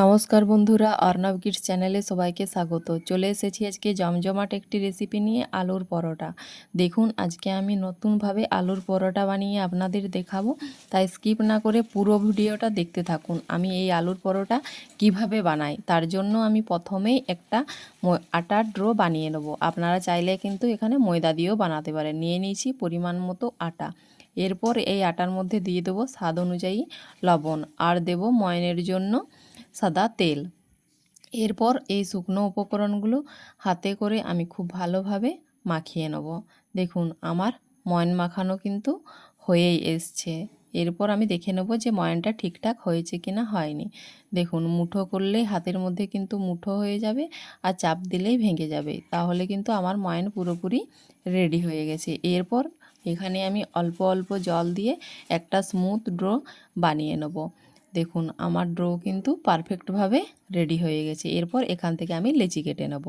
নমস্কার বন্ধুরা অর্ণব কিডস চ্যানেলে সবাইকে স্বাগত। চলে এসেছি আজকে জমজমাট একটি রেসিপি নিয়ে আলুর পরোটা। দেখুন, আজকে আমি নতুনভাবে আলুর পরোটা বানিয়ে আপনাদের দেখাবো। তাই স্কিপ না করে পুরো ভিডিওটা দেখতে থাকুন, আমি এই আলুর পরোটা কীভাবে বানাই। তার জন্য আমি প্রথমেই একটা আটার ড্রো বানিয়ে নেব। আপনারা চাইলে কিন্তু এখানে ময়দা দিয়েও বানাতে পারেন। নিয়ে নিয়েছি পরিমাণ মতো আটা। এরপর এই আটার মধ্যে দিয়ে দেবো স্বাদ অনুযায়ী লবণ। আর দেব ময়নের জন্য সাদা তেল। এরপর এই শুকনো উপকরণগুলো হাতে করে আমি খুব ভালোভাবে মাখিয়ে নেব। দেখুন, আমার ময়ন মাখানো কিন্তু হয়েই এসছে। এরপর আমি দেখে নেব যে ময়নটা ঠিকঠাক হয়েছে কি না হয়নি। দেখুন, মুঠো করলেই হাতের মধ্যে কিন্তু মুঠো হয়ে যাবে আর চাপ দিলেই ভেঙে যাবে। তাহলে কিন্তু আমার ময়ন পুরোপুরি রেডি হয়ে গেছে। এরপর এখানে আমি অল্প অল্প জল দিয়ে একটা স্মুথ ড্রো বানিয়ে নেব। দেখুন, আমার ড্রো কিন্তু পারফেক্টভাবে রেডি হয়ে গেছে। এরপর এখান থেকে আমি লেচি কেটে নেব।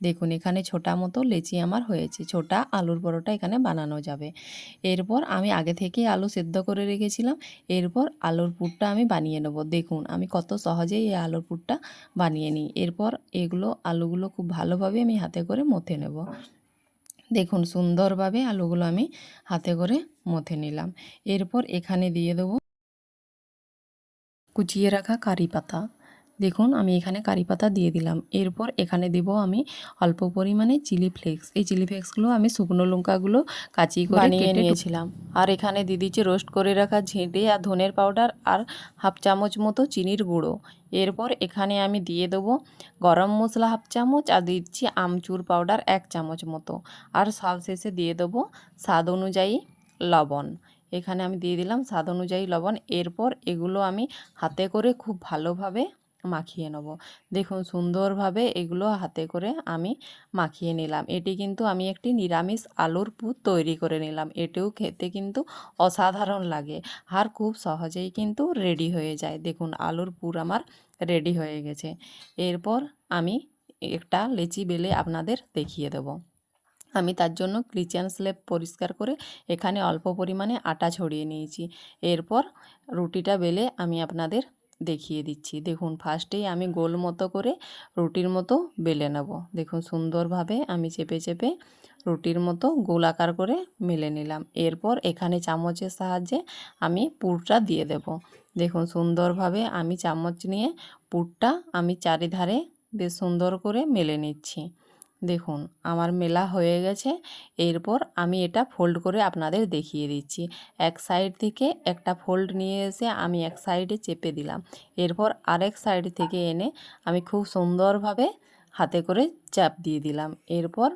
দেখুন, এখানে ছোটা মতো লেচি আমার হয়েছে। ছোটা আলুর পরোটা এখানে বানানো যাবে। এরপর আমি আগে থেকে আলু সেদ্ধ করে রেখেছিলাম। এরপর আলুর পুরটা আমি বানিয়ে নেব। দেখুন, আমি কত সহজেই এই আলুর পুরটা বানিয়ে নিই। এরপর এগুলো, আলুগুলো খুব ভালোভাবে আমি হাতে করে মথে নেব। দেখুন, সুন্দরভাবে আলুগুলো আমি হাতে করে মথে নিলাম। এরপর এখানে দিয়ে দেবো কুচিয়ে রাখা কারি পাতা। দেখুন আমি এখানে কারি পাতা দিয়ে দিলাম। এরপর এখানে দেব আমি অল্প পরিমাণে চিলি ফ্লেক্স। এই চিলি ফ্লেক্সগুলো আমি শুকনো লঙ্কাগুলো কাচি করে নিয়ে নিয়েছিলাম। আর এখানে দিয়ে দিচ্ছি রোস্ট করে রাখা ঝেঁটে আর ধনের পাউডার আর হাফ চামচ মতো চিনির গুঁড়ো। এরপর এখানে আমি দিয়ে দেবো গরম মশলা হাফ চামচ আর দিচ্ছি আমচুর পাউডার এক চামচ মতো। আর সবশেষে দিয়ে দেবো স্বাদ অনুযায়ী লবণ। এখানে আমি দিয়ে দিলাম স্বাদ অনুযায়ী লবণ। এরপর এগুলো আমি হাতে করে খুব ভালোভাবে মাখিয়ে নেব। দেখুন, সুন্দরভাবে এগুলো হাতে করে আমি মাখিয়ে নিলাম। এটি কিন্তু আমি একটি নিরামিষ আলুর পুর তৈরি করে নিলাম। এটিও খেতে কিন্তু অসাধারণ লাগে আর খুব সহজেই কিন্তু রেডি হয়ে যায়। দেখুন, আলুর পুর আমার রেডি হয়ে গেছে। এরপর আমি একটা লেচি বেলে আপনাদের দেখিয়ে দেবো। আমি তার জন্য কিচেন স্লেপ পরিষ্কার করে এখানে অল্প পরিমাণে আটা ছড়িয়ে নিয়েছি। এরপর রুটিটা বেলে আমি আপনাদের দেখিয়ে দিচ্ছি। দেখুন ফার্স্টেই আমি গোল মতো করে রুটির মতো বেলে নেব। দেখুন, সুন্দরভাবে আমি চেপে চেপে রুটির মতো গোল আকার করে মেলে নিলাম। এরপর এখানে চামচের সাহায্যে আমি পুরটা দিয়ে দেব। দেখুন, সুন্দরভাবে আমি চামচ নিয়ে পুরটা আমি চারিধারে বেশ সুন্দর করে মেলে নিচ্ছি। দেখুন, আমার মেলা হয়ে গেছে। এরপর আমি এটা ফোল্ড করে আপনাদের দেখিয়ে দিচ্ছি। এক সাইড থেকে একটা ফোল্ড নিয়ে এসে আমি এক সাইডে চেপে দিলাম। এরপর আরেক সাইড থেকে এনে আমি খুব সুন্দরভাবে হাতে করে চাপ দিয়ে দিলাম। এরপর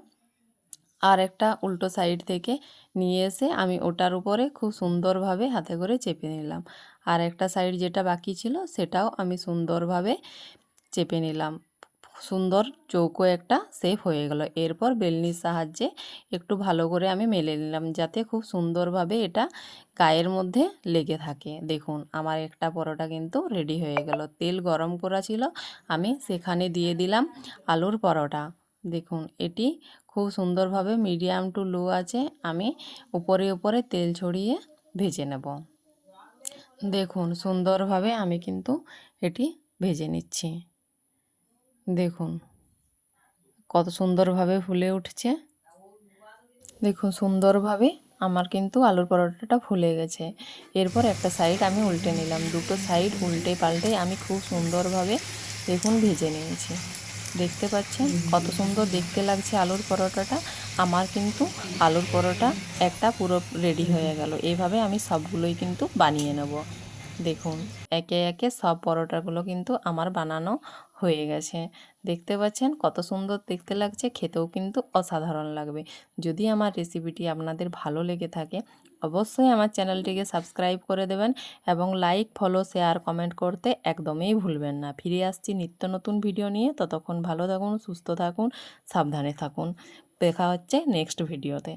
আর একটা উল্টো সাইড থেকে নিয়ে এসে আমি ওটার উপরে খুব সুন্দরভাবে হাতে করে চেপে নিলাম। আর একটা সাইড যেটা বাকি ছিল, সেটাও আমি সুন্দরভাবে চেপে নিলাম। সুন্দর চৌকো একটা শেপ হয়ে গেল। এরপর বেলনির সাহায্যে একটু ভালো করে আমি মেলে নিলাম যাতে খুব সুন্দরভাবে এটা গায়ের মধ্যে লেগে থাকে। দেখুন, আমার একটা পরোটা কিন্তু রেডি হয়ে গেল। তেল গরম করা ছিল, আমি সেখানে দিয়ে দিলাম আলুর পরোটা। দেখুন, এটি খুব সুন্দরভাবে মিডিয়াম টু লো আছে, আমি উপরে উপরে তেল ছড়িয়ে ভেজে নেব। দেখুন, সুন্দরভাবে আমি কিন্তু এটি ভেজে নিচ্ছি। দেখুন, কত সুন্দরভাবে ফুলে উঠছে। দেখুন, সুন্দরভাবে আমার কিন্তু আলুর পরোটাটা ফুলে গেছে। এরপর একটা সাইড আমি উল্টে নিলাম। দুটো সাইড উল্টে পাল্টে আমি খুব সুন্দরভাবে দেখুন ভেজে নিয়েছি। দেখতে পাচ্ছেন কত সুন্দর দেখতে লাগছে আলুর পরোটাটা। আমার কিন্তু আলুর পরোটা একটা পুরো রেডি হয়ে গেল। এইভাবে আমি সবগুলোই কিন্তু বানিয়ে নেব। দেখুন, একে একে সব পরোটাগুলো কিন্তু আমার বানানো হয়ে গেছে। দেখতে পাচ্ছেন কত সুন্দর দেখতে লাগছে, খেতেও কিন্তু অসাধারণ লাগবে। যদি আমার রেসিপিটি আপনাদের ভালো লেগে থাকে, অবশ্যই আমার চ্যানেলটিকে সাবস্ক্রাইব করে দেবেন এবং লাইক, ফলো, শেয়ার, কমেন্ট করতে একদমই ভুলবেন না। ফিরে আসছি নিত্য নতুন ভিডিও নিয়ে। ততক্ষণ ভালো থাকুন, সুস্থ থাকুন, সাবধানে থাকুন। দেখা হচ্ছে নেক্সট ভিডিওতে।